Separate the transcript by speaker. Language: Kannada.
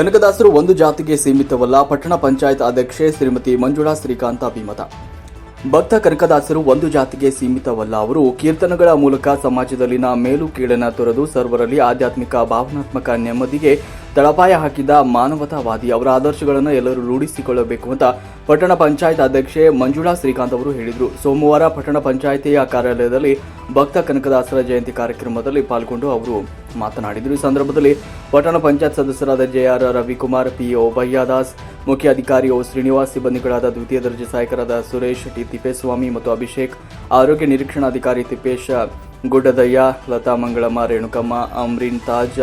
Speaker 1: ಕನಕದಾಸರು ಒಂದು ಜಾತಿಗೆ ಸೀಮಿತವಲ್ಲ, ಪಟ್ಟಣ ಪಂಚಾಯತ್ ಅಧ್ಯಕ್ಷೆ ಶ್ರೀಮತಿ ಮಂಜುಳಾ ಶ್ರೀಕಾಂತ ಅಭಿಮತ. ಭಕ್ತ ಕನಕದಾಸರು ಒಂದು ಜಾತಿಗೆ ಸೀಮಿತವಲ್ಲ, ಅವರು ಕೀರ್ತನಗಳ ಮೂಲಕ ಸಮಾಜದಲ್ಲಿನ ಮೇಲು ಕೀಳನ ತೊರೆದು ಸರ್ವರಲ್ಲಿ ಆಧ್ಯಾತ್ಮಿಕ, ಭಾವನಾತ್ಮಕ ನೆಮ್ಮದಿಗೆ ತಳಪಾಯ ಹಾಕಿದ ಮಾನವತಾವಾದಿ ಅವರ ಆದರ್ಶಗಳನ್ನು ಎಲ್ಲರೂ ರೂಢಿಸಿಕೊಳ್ಳಬೇಕು ಅಂತ ಪಟ್ಟಣ ಪಂಚಾಯತ್ ಅಧ್ಯಕ್ಷೆ ಮಂಜುಳಾ ಶ್ರೀಕಾಂತ್ ಅವರು ಹೇಳಿದರು. ಸೋಮವಾರ ಪಟ್ಟಣ ಪಂಚಾಯಿತಿಯ ಕಾರ್ಯಾಲಯದಲ್ಲಿ ಭಕ್ತ ಕನಕದಾಸರ ಜಯಂತಿ ಕಾರ್ಯಕ್ರಮದಲ್ಲಿ ಪಾಲ್ಗೊಂಡು ಅವರು ಮಾತನಾಡಿದರು. ಈ ಸಂದರ್ಭದಲ್ಲಿ ಪಟ್ಟಣ ಪಂಚಾಯತ್ ಸದಸ್ಯರಾದ ಜೆಆರ್ ರವಿಕುಮಾರ್, ಪಿಒ ಭಯ್ಯಾದಾಸ್, ಮುಖ್ಯ ಅಧಿಕಾರಿ ಓ ಶ್ರೀನಿವಾಸ್, ಸಿಬ್ಬಂದಿಗಳಾದ ದ್ವಿತೀಯ ದರ್ಜೆ ಸಹಾಯಕರಾದ ಸುರೇಶ್, ಟಿ ತಿಪ್ಪೇಸ್ವಾಮಿ ಮತ್ತು ಅಭಿಷೇಕ್, ಆರೋಗ್ಯ ನಿರೀಕ್ಷಣಾಧಿಕಾರಿ ತಿಪ್ಪೇಶ್ ಗುಡ್ಡದಯ್ಯ, ಲತಾ ಮಂಗಳಮ್ಮ, ರೇಣುಕಮ್ಮ, ಅಮ್ರಿನ್ ತಾಜ್